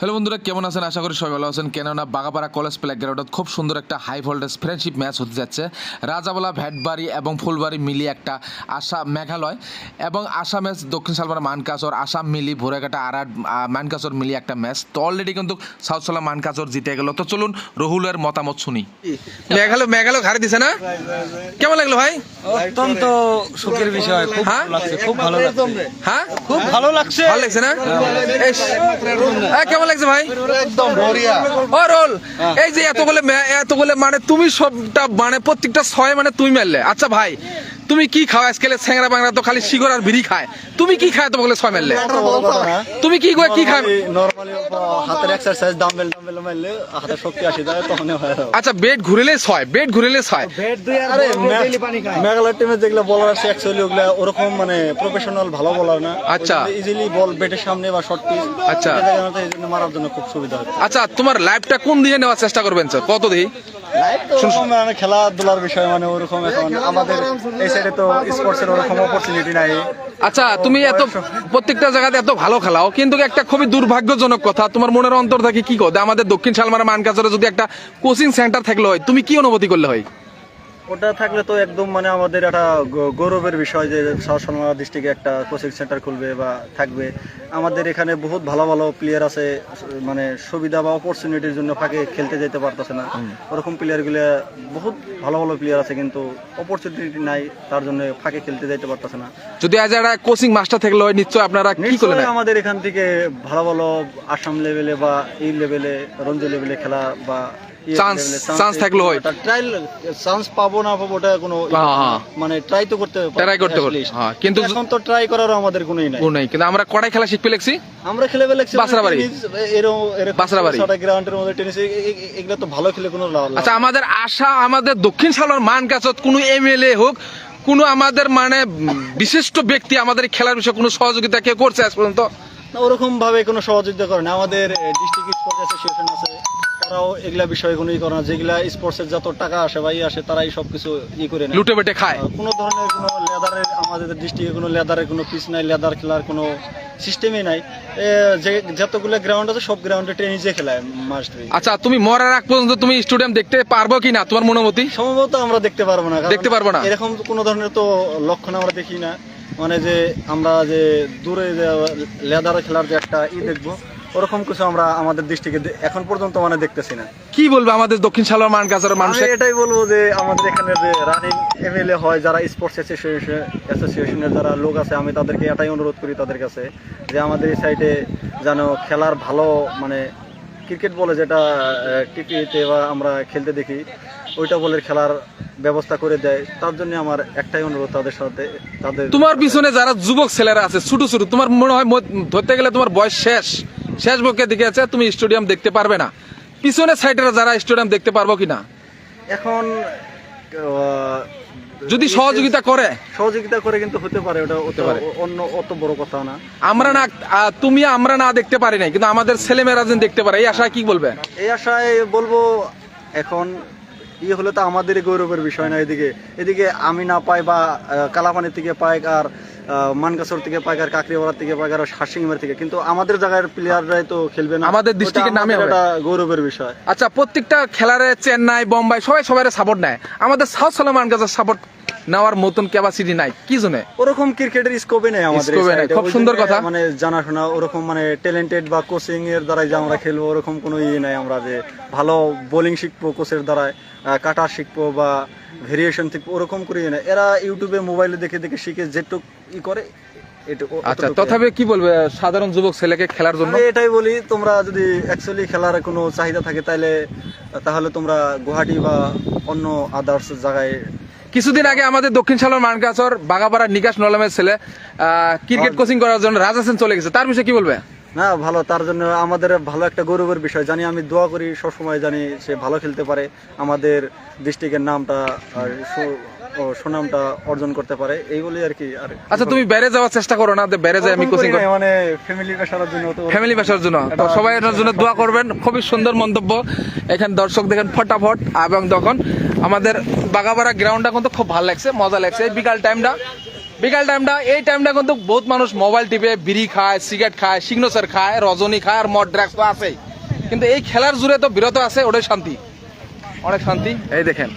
Hello বন্ধুরা কেমন আছেন? আশা করি সবাই ভালো আছেন। কেননা বাগাপাড়া কলেজ প্লেগ্রাউন্ডত খুব সুন্দর একটা হাই ভোল্টেজ ফ্রেন্ডশিপ ম্যাচ হতে যাচ্ছে। রাজাবলা ভ্যাটবাড়ি এবং ফুলবাড়ি মিলিয়ে একটা আসাম মেঘালয় এবং আসাম ম্যাচ দক্ষিণ সালমার মানকাচর আসাম মিলি ভোরেঘাটা আরাট মানকাচর মিলিয়ে একটা ম্যাচ তো অলরেডি কিন্তু সাউথ সালা মানকাচর জিতে গেল। তো চলুন রহুলের মতামত শুনি। মেঘালয় মেঘালয় ঘাড়ে দিছে না? কেমন লাগল ভাই? অত্যন্ত সুখের বিষয়। খুব হ্যাঁ? ভালো লাগছে খুব ভালো লাগছে। হ্যাঁ? খুব ভালো লাগছে। ভালো লাগছে না? এস। হ্যাঁ, কেমন লাগছে ভাই? একদম বড়িয়া। ও রোল। এই যে এতগুলো এতগুলো মানে তুমি সবটা মানে প্রত্যেকটা ছয় মানে তুমি মারলে। আচ্ছা ভাই তুমি কি খাও? আজকাল স্যাংরা বাংলা তো খালি শিগর আর বিড়ি খায়। তুমি কি খায় তোমাকে ছয় মারলে? তুমি কি করে কি খায় নরমালি হাতের এক্সারসাইজ ডাম্বেল ডাম্বেল মারলে হাতে শক্তি আসে যায় তখন হয়। আচ্ছা বেড ঘুরেলে ছয় বেড ঘুরেলে ছয় বেড দুই আরে মেঘালয় টিমে যেগুলো বলার আছে অ্যাকচুয়ালি ওগুলা ওরকম মানে প্রফেশনাল ভালো বলার না। আচ্ছা। ইজিলি বল বেটের সামনে বা শর্ট পিচ আচ্ছা। এই জন্য মারার জন্য খুব সুবিধা হয় আচ্ছা তোমার লাইফটা কোন দিকে নেওয়ার চেষ্টা করবেন স্যার কত দিই মানে খেলাধুলার বিষয় মানে ওরকম এখন আমাদের এই সাইডে তো স্পোর্টস এর ওরকম অপরচুনিটি নাই। আচ্ছা তুমি এত প্রত্যেকটা জায়গাতে এত ভালো খেলাও কিন্তু একটা খুবই দুর্ভাগ্যজনক কথা তোমার মনের অন্তর থেকে কি কথা আমাদের দক্ষিণ শালমারা মানকাচরে যদি একটা কোচিং সেন্টার থাকলে হয় তুমি কি অনুভূতি করলে হয়? ওটা থাকলে তো একদম মানে আমাদের একটা গৌরবের বিষয় যে সাউথ ডিস্ট্রিক্টে একটা কোচিং সেন্টার খুলবে বা থাকবে। আমাদের এখানে বহুত ভালো ভালো প্লেয়ার আছে মানে সুবিধা বা অপরচুনিটির জন্য ফাঁকে খেলতে যেতে পারতেছে না। ওরকম প্লেয়ারগুলো বহুত ভালো ভালো প্লেয়ার আছে কিন্তু অপরচুনিটি নাই তার জন্য ফাঁকে খেলতে যেতে পারতেছে না। যদি আজ একটা কোচিং মাস্টার থাকলে হয় নিশ্চয় আপনারা কি করলেন আমাদের এখান থেকে ভালো ভালো আসাম লেভেলে বা এই লেভেলে রঞ্জি লেভেলে খেলা বা Chance- chance থাকলে হয়। চান্স পাবো না পাবো ওটা কোনো হ্যাঁ, হ্যাঁ। মানে ট্রাই তো করতে হবে Try করতে হবে, হ্যাঁ, কিন্তু- এখন তো ট্রাই আমাদের কোনোই নাই। কিন্তু আমরা কড়াই খেলা শিখতে লেগছি আমরা খেলে ফেলেছি বাসরাবাড়ি। বাসরাবাড়ি। গ্রাউন্ডের মধ্যে টেনিস এগুলো তো ভালো খেলে কোনো লাভ আচ্ছা আমাদের আশা আমাদের দক্ষিণ সালোয়ার মান কাছত কোনো এমএলএ হোক কোনো আমাদের মানে বিশিষ্ট ব্যক্তি আমাদের খেলার বিষয়ে কোনো সহযোগিতা কে করছে আজ পর্যন্ত? না, ওরকম ভাবে কোনো সহযোগিতা করে না। আমাদের ডিস্ট্রিক্ট স্পোর্টস অ্যাসোসিয়েশন আছে। তারাও এগুলা বিষয়ে কোনো ই করে না। যেগুলা স্পোর্টসের যত টাকা আসে আসে তারাই সবকিছু ই করে নেয়। লুটে বেটে খায়। কোনো ধরনের কোনো লেদারের আমাদের ডিস্ট্রিক্টে কোনো লেদারের কোনো পিচ নাই লেদার খেলার কোনো সিস্টেমই নাই। যে যতগুলো গ্রাউন্ড আছে সব গ্রাউন্ডে টেনিসে খেলায় মাস্ট আচ্ছা তুমি মরার আগ পর্যন্ত তুমি স্টেডিয়াম দেখতে পারব কি না? তোমার মনোমতি? সম্ভবত আমরা দেখতে পারব না দেখতে পারব না? এরকম কোনো ধরনের তো লক্ষণ আমরা দেখি না। মানে যে আমরা যে দূরে লেদার খেলার যে একটা ই দেখব ওরকম কিছু আমরা আমাদের দৃষ্টিকে এখন পর্যন্ত মানে দেখতেছি না। কি বলব আমাদের দক্ষিণ সালোয়ার মান কাছের আমি মানুষের? এটাই বলব যে আমাদের এখানে যে রানিং এমএলএ হয় যারা স্পোর্টস অ্যাসোসিয়েশনের যারা লোক আছে আমি তাদেরকে এটাই অনুরোধ করি তাদের কাছে যে আমাদের এই সাইডে যেন খেলার ভালো মানে ক্রিকেট বলে যেটা টিভিতে বা আমরা খেলতে দেখি ওইটা বলে খেলার ব্যবস্থা করে দেয়। তার জন্য আমার একটাই অনুরোধ তাদের সাথে তাদের তোমার পিছনে যারা যুবক ছেলেরা আছে ছোট ছোট তোমার মনে হয় ধরতে গেলে তোমার বয়স শেষ। শেষ বকে দিকে আছে তুমি স্টেডিয়াম দেখতে পারবে না। পিছনে সাইডের যারা স্টেডিয়াম দেখতে পারব কিনা? এখন যদি সহযোগিতা করে। সহযোগিতা করে কিন্তু হতে পারে ওটা হতে পারে। অন্য অত বড় কথা না। আমরা না তুমি আমরা না দেখতে পারি নাই কিন্তু আমাদের ছেলেমেয়েরা যেন দেখতে পারে এই আশায় কি বলবে? এই আশায় বলব এখন ইয়ে হলে তো আমাদেরই গৌরবের বিষয় না এদিকে এদিকে আমি না পাই বা আহ, কালাপানির থেকে পাই আর মানকাসর থেকে পাইকার কাকরিওয়ালা থেকে পাইকার হাসিংমার থেকে। কিন্তু আমাদের জায়গার প্লেয়াররাই তো খেলবে না। আমাদের ডিস্ট্রিক্টের নামে এটা গৌরবের বিষয়। আচ্ছা প্রত্যেকটা খেলারে চেন্নাই বোম্বাই সবাই সবাই সাপোর্ট নেয়। আমাদের সাউথ সালে মানগাছের সাপোর্ট নেওয়ার মতন ক্যাপাসিটি নাই। কি জন্য? ওরকম ক্রিকেটের স্কোপে নেই আমাদের এ নেই, খুব সুন্দর কথা। মানে জানাশোনা ওরকম মানে ট্যালেন্টেড বা কোচিং এর দ্বারাই যে আমরা খেলব ওরকম কোনো ইয়ে নাই আমরা যে ভালো বোলিং শিখব কোচের দ্বারাই কাটার শিখব বা ভেরিয়েশন শিখব ওরকম করে নাই। এরা ইউটিউবে মোবাইলে দেখে দেখে শিখে যেটুক ই করে আচ্ছা তথাপি কি বলবে সাধারণ যুবক ছেলেকে খেলার জন্য? এটাই বলি তোমরা যদি অ্যাকচুয়ালি খেলার কোনো চাহিদা থাকে তাহলে তাহলে তোমরা গুয়াহাটি বা অন্য আদার্স জায়গায় কিছুদিন আগে আমাদের দক্ষিণ সালোর মানকাচর বাগাপাড়া নিকাশ নলমের ছেলে ক্রিকেট কোচিং করার জন্য রাজা সেন চলে গেছে। তার বিষয়ে কি বলবে? না ভালো তার জন্য আমাদের ভালো একটা গৌরবের বিষয়। জানি আমি দোয়া করি সবসময় জানি সে ভালো খেলতে পারে। আমাদের ডিস্ট্রিক্টের নামটা সুনামটা অর্জন করতে পারে এই বলে আর কি আর আচ্ছা তুমি বেড়ে যাওয়ার চেষ্টা করো না বেড়ে যায় আমি কোচিং করি মানে ফ্যামিলি পেশার জন্য তো ফ্যামিলি বাসার জন্য। তো সবাই এটার জন্য দোয়া করবেন খুবই সুন্দর মন্তব্য। এখানে দর্শক দেখেন ফটাফট এবং তখন আমাদের বাগাবাড়া গ্রাউন্ডটা কিন্তু খুব ভালো লাগছে মজা লাগছে। এই বিকাল টাইমটা বিকাল টাইমটা এই টাইমটা কিন্তু বহুত মানুষ মোবাইল টিপে বিড়ি খায় সিগারেট খায় সিগনেচার খায় রজনী খায় আর মদ ড্রাগস তো আছেই। কিন্তু এই খেলার জুড়ে তো বিরত আছে ওটাই শান্তি। অনেক শান্তি। এই দেখেন।